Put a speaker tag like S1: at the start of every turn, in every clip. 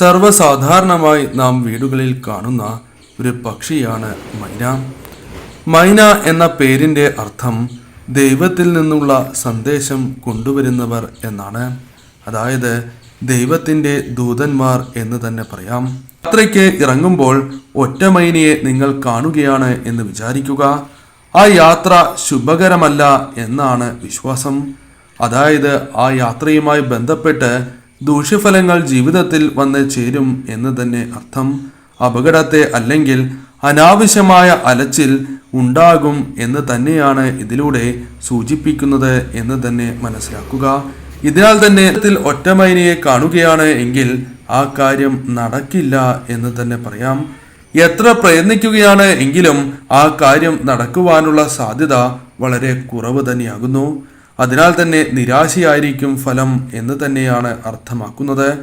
S1: സർവസാധാരണമായി നാം വീടുകളിൽ കാണുന്ന ഒരു പക്ഷിയാണ് മൈന. മൈന എന്ന പേരിന്റെ അർത്ഥം ദൈവത്തിൽ നിന്നുള്ള സന്ദേശം കൊണ്ടുവരുന്നവർ എന്നാണ്. അതായത് ദൈവത്തിന്റെ ദൂതന്മാർ എന്ന് തന്നെ പറയാം. യാത്രയ്ക്ക് ഇറങ്ങുമ്പോൾ ഒറ്റ മൈനയെ നിങ്ങൾ കാണുകയാണ് എന്ന് വിചാരിക്കുക. ആ യാത്ര ശുഭകരമല്ല എന്നാണ് വിശ്വാസം. അതായത് ആ യാത്രയുമായി ബന്ധപ്പെട്ട് ദൂഷ്യഫലങ്ങൾ ജീവിതത്തിൽ വന്ന് ചേരും എന്ന് തന്നെ അർത്ഥം. അപകടത്തെ അല്ലെങ്കിൽ അനാവശ്യമായ അലച്ചിൽ ഉണ്ടാകും എന്ന് തന്നെയാണ് ഇതിലൂടെ സൂചിപ്പിക്കുന്നത് എന്ന് തന്നെ മനസ്സിലാക്കുക. ഇതിനാൽ തന്നെ ഒറ്റമൈനയെ കാണുകയാണ് എങ്കിൽ ആ കാര്യം നടക്കില്ല എന്ന് തന്നെ പറയാം. എത്ര പ്രയത്നിക്കുകയാണ് എങ്കിലും ആ കാര്യം നടക്കുവാനുള്ള സാധ്യത വളരെ കുറവ് തന്നെയാകുന്നു. അതിനാൽ തന്നെ നിരാശയായിരിക്കും ഫലം എന്ന് തന്നെയാണ് അർത്ഥമാക്കുന്നത്.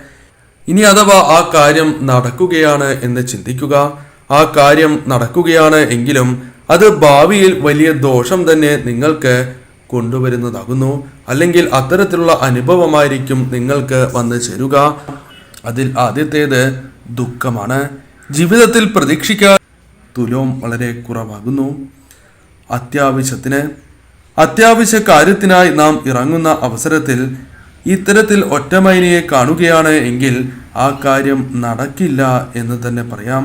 S1: ഇനി അഥവാ ആ കാര്യം നടക്കുകയാണ് എന്ന് ചിന്തിക്കുക. ആ കാര്യം നടക്കുകയാണ് എങ്കിലും അത് ഭാവിയിൽ വലിയ ദോഷം തന്നെ നിങ്ങൾക്ക് കൊണ്ടുവരുന്നതാകുന്നു. അല്ലെങ്കിൽ അത്തരത്തിലുള്ള അനുഭവമായിരിക്കും നിങ്ങൾക്ക് വന്നു ചേരുക. അതിൽ ആദ്യത്തേത് ദുഃഖമാണ്. ജീവിതത്തിൽ പ്രതീക്ഷിക്കാൻ തുലവും വളരെ കുറവാകുന്നു. അത്യാവശ്യത്തിന് അത്യാവശ്യ കാര്യത്തിനായി നാം ഇറങ്ങുന്ന അവസരത്തിൽ ഇത്തരത്തിൽ ഒറ്റമൈനയെ കാണുകയാണ് എങ്കിൽ ആ കാര്യം നടക്കില്ല എന്ന് തന്നെ പറയാം.